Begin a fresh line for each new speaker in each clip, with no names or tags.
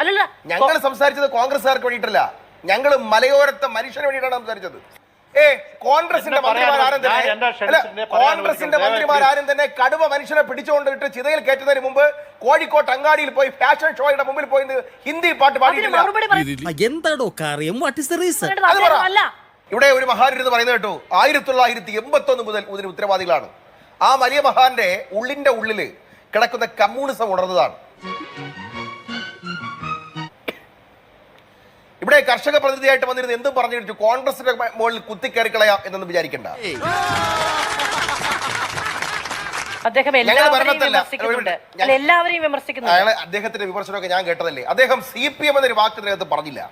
അല്ലല്ല
ഞങ്ങൾ സംസാരിച്ചത് കോൺഗ്രസ്സുകാർക്ക് വേണ്ടിട്ടല്ല ഞങ്ങൾ മലയോരത്തെ മനുഷ്യന് വേണ്ടിയിട്ടാണ് സംസാരിച്ചത്. ഏ കോൺഗ്രസിന്റെ ആരും തന്നെ കോൺഗ്രസിന്റെ ആരും തന്നെ കടുവ മനുഷ്യനെ പിടിച്ചുകൊണ്ടിട്ട് ചിതയിൽ കയറ്റുന്നതിന് മുമ്പ് കോഴിക്കോട്ട് അങ്ങാടിയിൽ പോയി ഫാഷൻ ഷോയുടെ മുമ്പിൽ പോയി ഹിന്ദി പാട്ട് പാടിയിട്ടില്ല. ഇവിടെ ഒരു മഹാനിരുന്ന് പറയുന്നത് കേട്ടു. ആയിരത്തി തൊള്ളായിരത്തി എൺപത്തി ഒന്ന് മുതൽ ഇതിന് ഉത്തരവാദികളാണ്. ആ വലിയ മഹാന്റെ ഉള്ളിന്റെ ഉള്ളിൽ കിടക്കുന്ന കമ്മ്യൂണിസം ഉണർന്നതാണ്. ഇവിടെ കർഷക പ്രതിനിധിയായിട്ട് വന്നിരുന്ന എന്തും പറഞ്ഞു കോൺഗ്രസിന്റെ മുകളിൽ കുത്തിക്കയറി കളയാം എന്നൊന്നും വിചാരിക്കണ്ട.
അദ്ദേഹം എല്ലാവരെയും
അയാളെ അദ്ദേഹത്തിന്റെ വിമർശനമൊക്കെ ഞാൻ കേട്ടതല്ലേ. അദ്ദേഹം സി പി എം എന്നൊരു വാക്ക് ഇതിനകത്ത് പറഞ്ഞില്ല.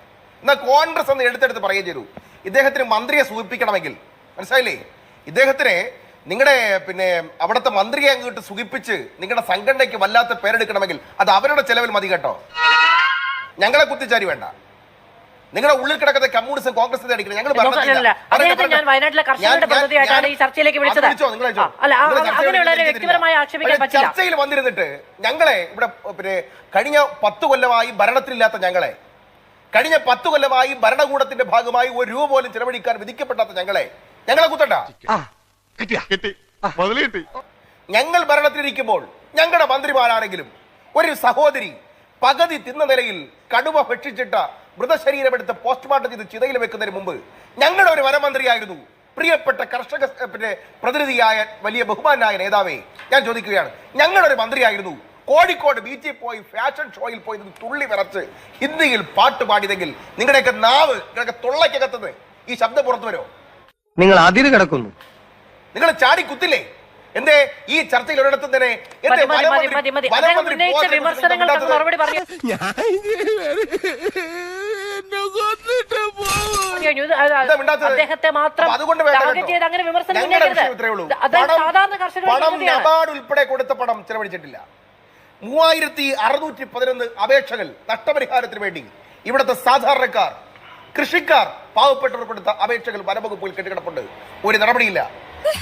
എന്നാൽ കോൺഗ്രസ് എന്ന് എടുത്തെടുത്ത് പറയുകയും ചെയ്തു. ഇദ്ദേഹത്തിന് മന്ത്രിയെ സൂചിപ്പിക്കണമെങ്കിൽ. മനസ്സിലായില്ലേ? ഇദ്ദേഹത്തിന് നിങ്ങളുടെ പിന്നെ അവിടുത്തെ മന്ത്രിയെ അങ്ങോട്ട് സുഖിപ്പിച്ച് നിങ്ങളുടെ സംഘടനയ്ക്ക് വല്ലാത്ത പേരെടുക്കണമെങ്കിൽ അത് അവരുടെ ചെലവിൽ മതി കേട്ടോ. ഞങ്ങളെ കുത്തിച്ചാരി വേണ്ട. നിങ്ങളുടെ ഉള്ളിൽ കിടക്കുന്ന കമ്മ്യൂണിസം കോൺഗ്രസ് അടിക്കണം ഞങ്ങൾ
ഞാൻ വയനാട്ടിലെ കർഷകരുടെ പ്രതിനിധിയായിട്ടാണ് ഈ ചർച്ചയിലേക്ക് വിളിച്ചത്. അല്ല, ആ, അങ്ങനെയുള്ളവരെ വ്യക്തിപരമായി ആക്ഷേപിക്കാൻ പറ്റില്ല.
ചർച്ചയിൽ വന്നിരുന്നിട്ട് ഞങ്ങളെ ഇവിടെ പിന്നെ കഴിഞ്ഞ പത്ത് കൊല്ലമായി ഭരണത്തിലില്ലാത്ത ഞങ്ങളെ കഴിഞ്ഞ പത്ത് കൊല്ലമായി ഭരണകൂടത്തിന്റെ ഭാഗമായി ഒരു രൂപ പോലും ചെലവഴിക്കാൻ വിധിക്കപ്പെടാത്ത ഞങ്ങളെ ഞങ്ങളെ കുത്തണ്ട. ഞങ്ങൾ ഭരണത്തിലിരിക്കുമ്പോൾ ഞങ്ങളുടെ മന്ത്രിമാരാണെങ്കിലും ഒരു സഹോദരി പകുതി തിന്ന നിലയിൽ കടുവ ഭക്ഷിച്ചിട്ട മൃതശരീരമെടുത്ത് പോസ്റ്റ്മോർട്ടം ചെയ്ത് ചിതയിൽ വെക്കുന്നതിന് മുമ്പ് ഞങ്ങളുടെ ഒരു വനമന്ത്രിയായിരുന്നു. പ്രിയപ്പെട്ട കർഷക പിന്നെ പ്രതിനിധിയായ വലിയ ബഹുമാനായ നേതാവേ ഞാൻ ചോദിക്കുകയാണ്. ഞങ്ങളുടെ ഒരു മന്ത്രിയായിരുന്നു. കോഴിക്കോട് ബീച്ചിൽ പോയി ഫാഷൻ ഷോയിൽ പോയി നിന്ന് തുള്ളി വിറച്ച് ഹിന്ദിയിൽ പാട്ട് പാടിയതെങ്കിൽ നിങ്ങളുടെയൊക്കെ നാവ് നിങ്ങളുടെ തൊള്ളയ്ക്കകത്തുനിന്ന് ഈ ശബ്ദം പുറത്തു വരുമോ?
നിങ്ങൾ അതിര് കിടക്കുന്നു.
നിങ്ങൾ ചാടി കുത്തില്ലേ? എന്തേ ഈ ചർച്ചയിൽ ഒരിടത്തും തന്നെ
മതി,
വനമന്ത്രി-. വനമന്ത്രി
അദ്ദേഹം ഉന്നയിച്ച
പോകാൻ
വിമർശനങ്ങൾക്ക്
മിണ്ടാത്തത്?
മറുപടി പറഞ്ഞു കഴിഞ്ഞു. ഇത് അത്
എന്താ മിണ്ടാത്തത്?
അദ്ദേഹത്തെ മാത്രം
അതുകൊണ്ട് വേണ്ട
ടാർഗറ്റ് ചെയ്ത് അങ്ങനെ വിമർശനം സാധാരണ
കർഷകർ. ഉൾപ്പെടെ കൊടുത്ത പണം ചെലവഴിച്ചിട്ടില്ല. മൂവായിരത്തി അറുന്നൂറ്റി പതിനൊന്ന് അപേക്ഷകൾ നഷ്ടപരിഹാരത്തിന് വേണ്ടി ഇവിടുത്തെ സാധാരണക്കാർ കൃഷിക്കാർ പാവപ്പെട്ടവർ കൊടുത്ത അപേക്ഷകൾ വനവകുപ്പിൽ കെട്ടിക്കിടപ്പുണ്ട്. ഒരു നടപടിയില്ല.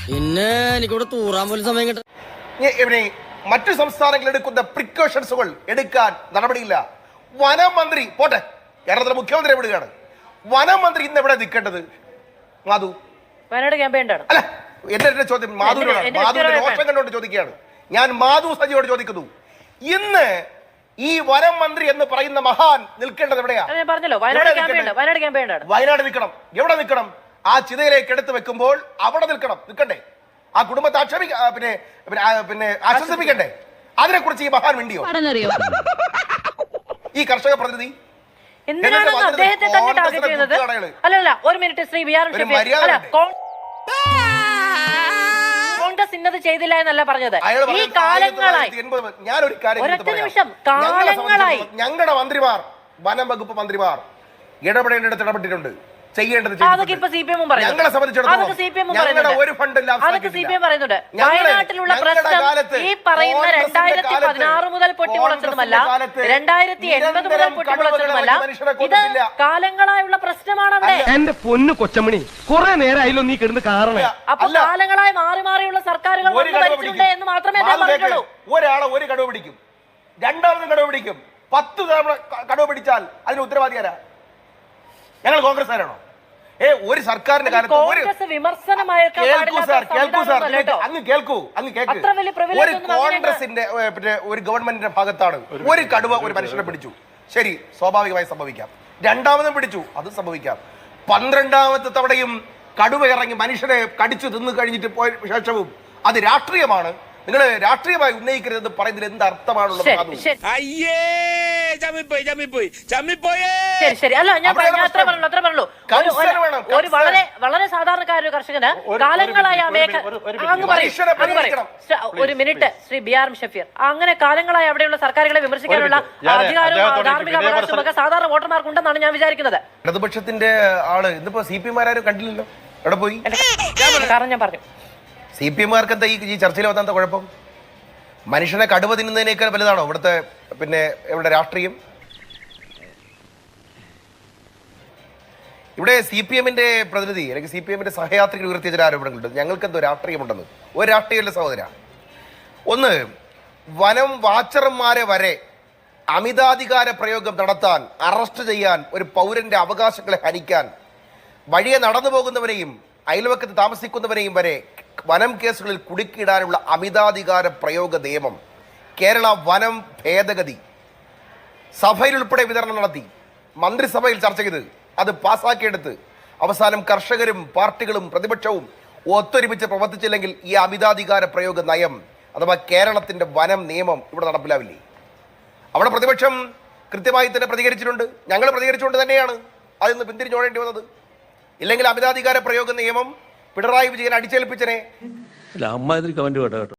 പിന്നെ എനിക്കിവിടെ തൂറാൻ പോലും സമയം കിട്ടും
മറ്റു സംസ്ഥാനങ്ങൾ എടുക്കുന്ന പ്രിക്കോഷൻസുകൾ എടുക്കാൻ നടപടിയില്ല. വനം മന്ത്രി പോട്ടെ. കേരളത്തിലെ മുഖ്യമന്ത്രി എവിടെയാണ് വനമന്ത്രി ഇന്ന് എവിടെ നിൽക്കേണ്ടത്? മാധു.
വയനാട് ക്യാമ്പയിനാണ്
അല്ല എന്റെ എന്റെ ചോദ്യം മാധുവിനോടാണ്.
എന്റെ
മാധുവിന്റെ രോഷം കണ്ടുകൊണ്ട് ചോദിക്കുകയാണ്. ഞാൻ മാധു സജിയോട് ചോദിക്കുന്നു. ഇന്ന് ഈ വനം മന്ത്രി എന്ന് പറയുന്ന മഹാൻ നിൽക്കേണ്ടത് എവിടെയാ?
ഞാൻ പറഞ്ഞല്ലോ വയനാട്
നിൽക്കണം. എവിടെ നിൽക്കണം? ആ ചിതയിലേക്ക് എടുത്തു വെക്കുമ്പോൾ അവിടെ നിൽക്കണം. നിൽക്കണ്ടേ? ആ കുടുംബത്തെ ആക്ഷേപിക്ക പിന്നെ പിന്നെ, ആ, പിന്നെ ആശ്വസിപ്പിക്കണ്ടേ? അതിനെ കുറിച്ച് ഈ മഹാൻ മിണ്ടിയോ? ഈ കർഷക പ്രതിനിധി?
എന്തിനാണ്
എന്നിട്ട്
അദ്ദേഹത്തെ തന്നെ ടാർഗറ്റ് ചെയ്യുന്നത്? അല്ലല്ല ഒരു minute Shri B R Shafeer അല്ല കോൺഗ്രസ് ഇന്നത് ചെയ്തില്ല എന്നല്ല പറഞ്ഞത്. ഈ കാലങ്ങളായി
1980 ഞാനൊരു കാര്യം
ഒരൊറ്റ നിമിഷം, കാലങ്ങളായി.
ഞങ്ങളുടെ മന്ത്രിമാർ വനം വകുപ്പ് മന്ത്രിമാർ ഇടപെടേണ്ടിടത്ത് ഇടപെട്ടിട്ടുണ്ട്. ചെയ്യേണ്ടത്
അതൊക്കെ
ചെയ്തിട്ടുണ്ട്.
ഇപ്പൊ സി പി എമ്മും
ഞങ്ങളെ സംബന്ധിച്ചിടത്തോളം
അതൊക്കെ സി പി എമ്മും
ഞങ്ങളുടെ ഒരു ഫണ്ടില്ല
അതൊക്കെ സി പി എം പറയുന്നുണ്ട്. വയനാട്ടിലുള്ള പ്രശ്നം ഈ പറയുന്ന രണ്ടായിരത്തി പതിനാറ് മുതൽ പൊട്ടിമുളച്ചതുമല്ല രണ്ടായിരത്തി എൺപത് മുതൽ പൊട്ടിമുളച്ചതുമല്ല ഇത് കാലങ്ങളായുള്ള പ്രശ്നമാണ് അവിടെ
എന്റെ പൊന്നു കൊച്ചമണി കുറെ നേരമായില്ലോ നീ കിടന്ന് കാരണം
അപ്പൊ കാലങ്ങളായി മാറി മാറിയുള്ള സർക്കാരുകൾ ഭരിച്ചിട്ടുണ്ട് എന്ന് മാത്രമേ പറഞ്ഞുള്ളൂ.
ഒരാളെ ഒരു കടുവ പിടിക്കും. രണ്ടാമതും കടുവ പിടിക്കും. പത്ത് തവണ കടുവ പിടിച്ചാൽ അതിന് ഉത്തരവാദിയാരാ? ഞങ്ങൾ കോൺഗ്രസ്സുകാരാണോ? ഏ ഒരു സർക്കാരിന്റെ കാലത്ത് ഒരു കേൾക്കൂ സാർ കേൾക്കൂ സാർ. അങ്ങ് കേൾക്കൂ അങ്ങ് കേൾക്ക് ഒരു കോൺഗ്രസിന്റെ പിന്നെ ഒരു ഗവൺമെന്റിന്റെ ഭാഗത്താണ് ഒരു കടുവ ഒരു മനുഷ്യനെ പിടിച്ചു. ശരി സ്വാഭാവികമായി സംഭവിക്കാം. രണ്ടാമതും പിടിച്ചു അത് സംഭവിക്കാം. പന്ത്രണ്ടാമത്തെ തവണയും കടുവ ഇറങ്ങി മനുഷ്യനെ കടിച്ചു തിന്നു കഴിഞ്ഞിട്ട് പോയ ശേഷവും അത് രാഷ്ട്രീയമാണ്. നിങ്ങൾ രാഷ്ട്രീയമായി ഉന്നയിക്കരുതെന്ന് പറയുന്നതിൽ എന്ത് അർത്ഥമാണുള്ളത്
അയ്യേ ചമ്മിപ്പോയി ചമ്മിപ്പോയി ചമ്മിപ്പോയേ.
ശരി ശരി. അല്ല ഞാൻ
അവിടെയാണ്
പറഞ്ഞ അത്ര. അത്ര ഒരു- വളരെ വളരെ സാധാരണക്കാരൊരു കർഷകന്
ഒരു-
കാലങ്ങളായി ആ
ഒരു മിനിറ്റ്.
അങ്ങ് പറയും ഒരു ശ്രീ ബി ആർ ഷഫീർ അങ്ങനെ കാലങ്ങളായി അവിടെയുള്ള സർക്കാരുകളെ വിമർശിക്കാനുള്ള അധികാരവും ധാർമ്മിക അവകാശവും ഒക്കെ സാധാരണ വോട്ടർമാർക്ക് ഉണ്ടെന്നാണ് ഞാൻ വിചാരിക്കുന്നത്.
ഇടതുപക്ഷത്തിന്റെ ആൾ ഇന്നിപ്പോ സി പി മാരും കണ്ടില്ലല്ലോ? എവിടെ പോയി?
കാരണം ഞാൻ പറഞ്ഞു.
സി പി എമ്മാർക്ക് എന്താ ഈ ചർച്ചയിൽ വന്നാൽ എന്താ കുഴപ്പം? മനുഷ്യനെ കടുവ തിന്നുന്നതിനേക്കാൾ വലുതാണോ ഇവിടുത്തെ പിന്നെ ഇവിടെ രാഷ്ട്രീയം? ഇവിടെ സി പി എമ്മിന്റെ പ്രതിനിധി അല്ലെങ്കിൽ സി പി എമ്മിന്റെ സഹയാത്രികൾ ഉയർത്തിയ ചില ആരോപണങ്ങളുണ്ട്. ഞങ്ങൾക്ക് എന്തോ രാഷ്ട്രീയമുണ്ടെന്ന്. ഒരു രാഷ്ട്രീയമല്ല സഹോദര. ഒന്ന് വനം വാച്ചർമാരെ വരെ അമിതാധികാര പ്രയോഗം നടത്താൻ അറസ്റ്റ് ചെയ്യാൻ ഒരു പൗരന്റെ അവകാശങ്ങളെ ഹനിക്കാൻ വഴിയെ നടന്നു പോകുന്നവരെയും അയൽവക്കത്ത് താമസിക്കുന്നവരെയും വരെ വനം കേസുകളിൽ കുടുക്കിയിടാനുള്ള അമിതാധികാര പ്രയോഗ നിയമം. കേരള വനം ഭേദഗതി. സഭയിൽ ഉൾപ്പെടെ വിതരണം നടത്തി. മന്ത്രിസഭയിൽ ചർച്ച ചെയ്ത് അത് പാസ്സാക്കിയെടുത്ത് അവസാനം കർഷകരും പാർട്ടികളും പ്രതിപക്ഷവും ഒത്തൊരുമിച്ച് പ്രവർത്തിച്ചില്ലെങ്കിൽ ഈ അമിതാധികാര പ്രയോഗ നയം അഥവാ കേരളത്തിന്റെ വനം നിയമം ഇവിടെ നടപ്പിലാവില്ലേ? അവിടെ പ്രതിപക്ഷം കൃത്യമായി തന്നെ പ്രതികരിച്ചിട്ടുണ്ട്. ഞങ്ങൾ പ്രതികരിച്ചുകൊണ്ട് തന്നെയാണ് അതിൽ നിന്ന് പിന്തിരിഞ്ഞോടേണ്ടി വന്നത്. ഇല്ലെങ്കിൽ അമിതാധികാര പ്രയോഗ നിയമം പിണറായി വിജയൻ അടിച്ചേൽപ്പിച്ചനെ.
അല്ല അമ്മാതിരി കമന്റ് കേട്ടോ.